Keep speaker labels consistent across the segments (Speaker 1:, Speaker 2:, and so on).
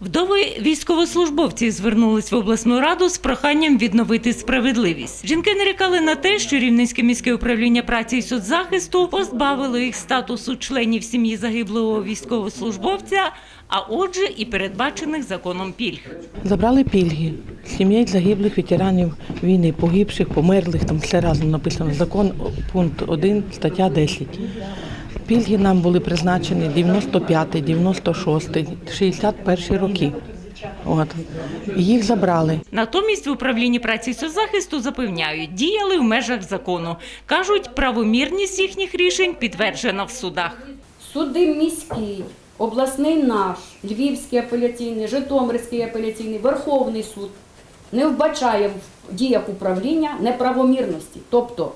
Speaker 1: Вдови військовослужбовці звернулись в обласну раду з проханням відновити справедливість. Жінки нарікали на те, що Рівненське міське управління праці і соцзахисту позбавило їх статусу членів сім'ї загиблого військовослужбовця, а отже, і передбачених законом пільг.
Speaker 2: Забрали пільги. Сім'ї загиблих ветеранів війни, погибших, померлих, там все разом написано. Закон, пункт 1, стаття 10. Пільги нам були призначені 95, 96, 61 роки. От. Їх забрали.
Speaker 1: Натомість в управлінні праці і соцзахисту запевняють, діяли в межах закону. Кажуть, правомірність їхніх рішень підтверджена в судах.
Speaker 3: Суди міський, обласний наш, Львівський апеляційний, Житомирський апеляційний, Верховний суд не вбачає в діях управління неправомірності. Тобто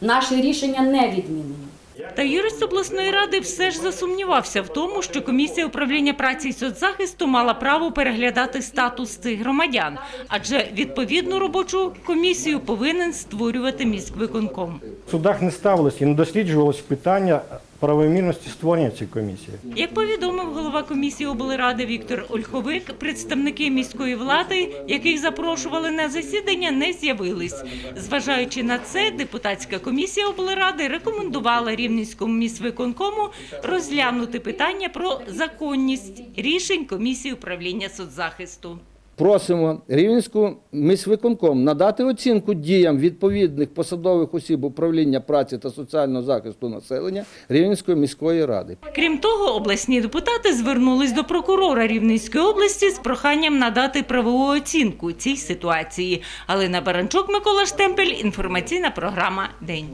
Speaker 3: наше рішення не відмінено.
Speaker 1: Та юрист обласної ради все ж засумнівався в тому, що комісія управління праці і соцзахисту мала право переглядати статус цих громадян, адже відповідну робочу комісію повинен створювати міськвиконком.
Speaker 4: В судах не ставилось і не досліджувалось питання правомірності створення цієї комісії.
Speaker 1: Як повідомив голова комісії облради Віктор Ольховик, представники міської влади, яких запрошували на засідання, не з'явились. Зважаючи на це, депутатська комісія облради рекомендувала рівненському міськвиконкому розглянути питання про законність рішень комісії управління соцзахисту.
Speaker 5: Просимо Рівненську міськвиконком надати оцінку діям відповідних посадових осіб управління праці та соціального захисту населення Рівненської міської ради.
Speaker 1: Крім того, обласні депутати звернулись до прокурора Рівненської області з проханням надати правову оцінку цій ситуації. Алина Баранчук, Микола Штемпель, інформаційна програма День.